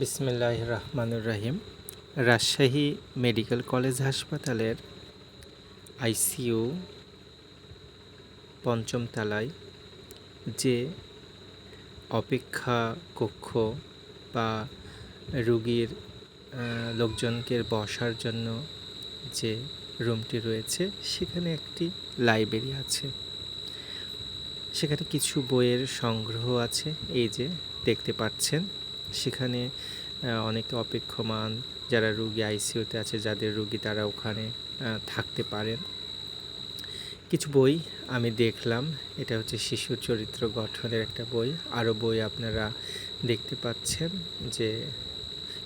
বিসমিল্লাহ রহমানুর রাহিম রাজশাহী মেডিকেল কলেজ হাসপাতালের আইসিইউ পঞ্চম তলায় যে অপেক্ষা কক্ষ বা রুগীর লোকজনকে বসার জন্য যে রুমটি রয়েছে, সেখানে একটি লাইব্রেরি আছে। সেখানে কিছু বইয়ের সংগ্রহ আছে, এই যে দেখতে পাচ্ছেন। সেখানে অনেকে অপেক্ষমান যারা রুগী আইসিইউতে আছে, যাদের রুগী তারা ওখানে থাকতে পারেন। কিছু বই আমি দেখলাম, এটা হচ্ছে শিশুর চরিত্র গঠনের একটা বই। আরও বই আপনারা দেখতে পাচ্ছেন যে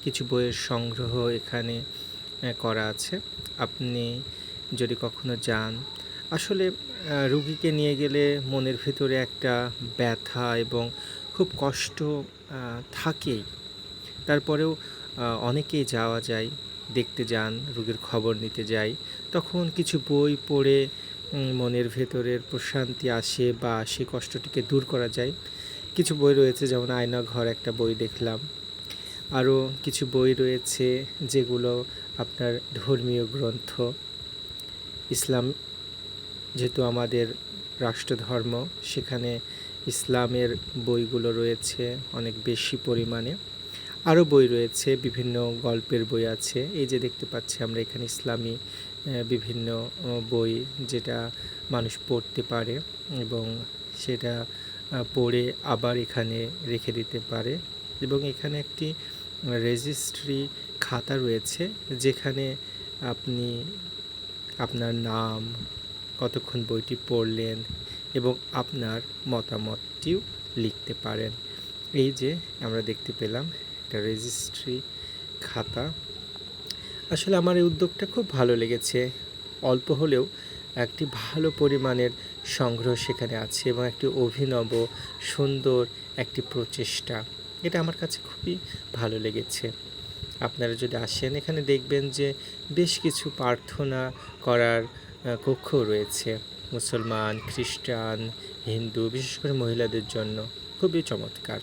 কিছু বইয়ের সংগ্রহ এখানে করা আছে। আপনি যদি কখনো যান, আসলে রুগীকে নিয়ে গেলে মনের ভিতরে একটা ব্যথা এবং খুব কষ্ট থাকেই। তারপরেও অনেকেই যাওয়া যায়, দেখতে যান, রোগীর খবর নিতে যাই। তখন কিছু বই পড়ে মনের ভেতরের প্রশান্তি আসে বা সে কষ্টটিকে দূর করা যায়। কিছু বই রয়েছে, যেমন আয়না ঘর একটা বই দেখলাম। আরও কিছু বই রয়েছে, যেগুলো আপনার ধর্মীয় গ্রন্থ। ইসলাম যেহেতু আমাদের রাষ্ট্রধর্ম, সেখানে ইসলামের বইগুলো রয়েছে অনেক বেশি পরিমাণে। আরও বই রয়েছে, বিভিন্ন গল্পের বই আছে। এই যে দেখতে পাচ্ছি আমরা এখানে ইসলামী বিভিন্ন বই যেটা মানুষ পড়তে পারে এবং সেটা পড়ে আবার এখানে রেখে দিতে পারে এবং এখানে একটি রেজিস্ট্রি খাতা রয়েছে যেখানে আপনি আপনার নাম, কতক্ষণ বইটি পড়লেন এবং আপনার মতামতটিও লিখতে পারেন। এই যে আমরা দেখতে পেলাম একটা রেজিস্ট্রি খাতা। আসলে আমার এই উদ্যোগটা খুব ভালো লেগেছে। অল্প হলেও একটি ভালো পরিমাণের সংগ্রহ সেখানে আছে এবং একটি অভিনব, সুন্দর একটি প্রচেষ্টা। এটা আমার কাছে খুবই ভালো লেগেছে। আপনারা যদি আসেন, এখানে দেখবেন যে বেশ কিছু প্রার্থনা করার কক্ষ রয়েছে। মুসলমান খ্রিস্টান হিন্দু বিশেষ করে মহিলাদের জন্য খুবই চমৎকার।